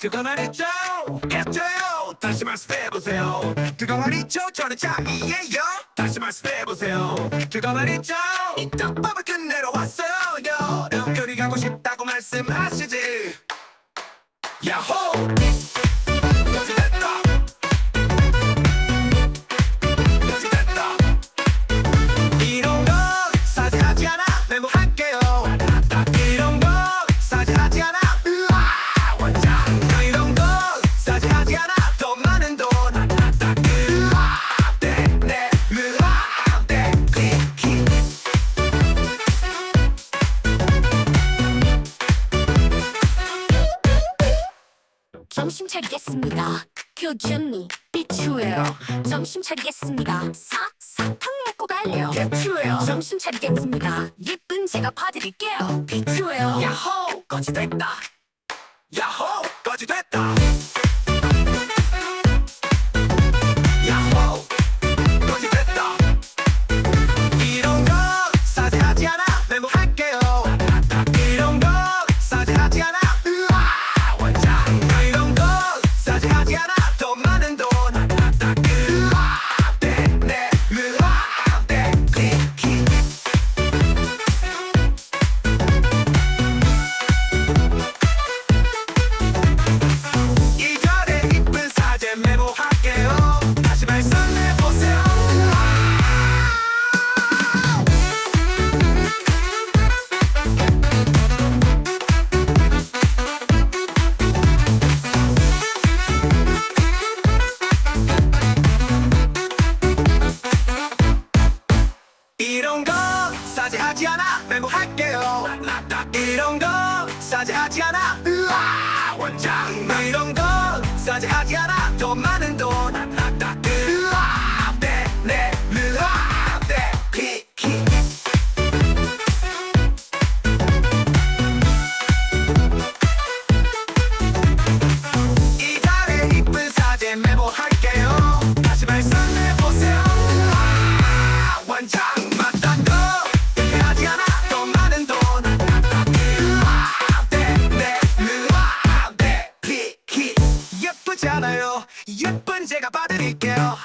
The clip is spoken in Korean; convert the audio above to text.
그거 말이죠. 했죠요. 다시 말씀해보세요. 그거 말이죠. 저는 짱이에요. 다시 말씀해보세요. 그거 말이죠. 이 떡밥을 끝내러 왔어요. 연결이 가고 싶다고 말씀하시지. 야호 점심 차리겠습니다. 교준이 비추해요. 점심 차리겠습니다. 사 사탕 먹고 갈래요. 비추해요. 점심 차리겠습니다. 예쁜 제가 봐드릴게요. 비추해요. 야호 거지 됐다 야호 이런 거 싸지 하지 않아. 원장. 이런 거 싸지 하지 않아. 있잖아요. 예쁜 제가 받드릴게요.